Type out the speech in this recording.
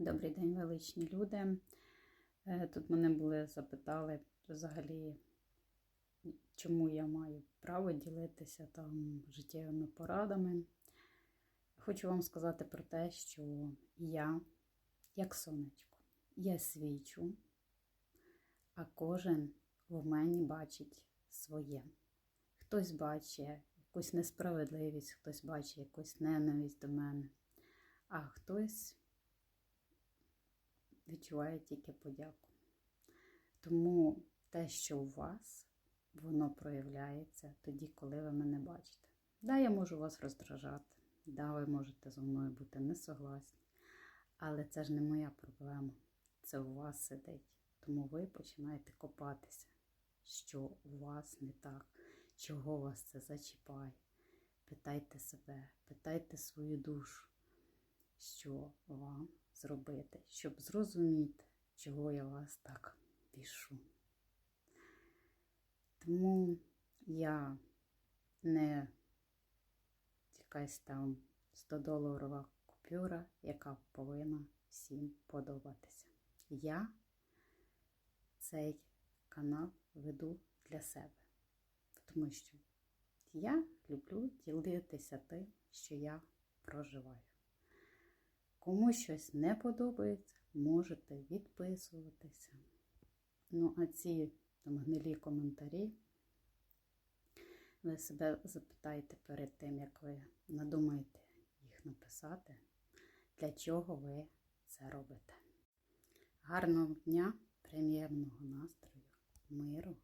Добрий день, величні люди. Е, Тут мене були запитали взагалі, чому я маю право ділитися там життєвими порадами. Хочу вам сказати про те, що я, як сонечко, я свічу, а кожен в мені бачить своє. Хтось бачить якусь несправедливість, хтось бачить якусь ненависть до мене, а хтось відчуває тільки подяку. Тому те, що у вас, воно проявляється тоді, коли ви мене бачите. Да, я можу вас роздражати, да, ви можете зі мною бути не согласні, але це ж не моя проблема. Це у вас сидить. Тому ви починаєте копатися, що у вас не так, чого вас це зачіпає. Питайте себе, питайте свою душу, що вам зробити, щоб зрозуміти, чого я вас так пішу. Тому я не якась там 100-доларова купюра, яка повинна всім подобатися. Я цей канал веду для себе, тому що я люблю ділитися тим, що я проживаю. Кому щось не подобається, можете відписуватися. Ну, а ці там гнилі коментарі, ви себе запитайте перед тим, як ви надумаєте їх написати, для чого ви це робите. Гарного дня, приємного настрою, миру!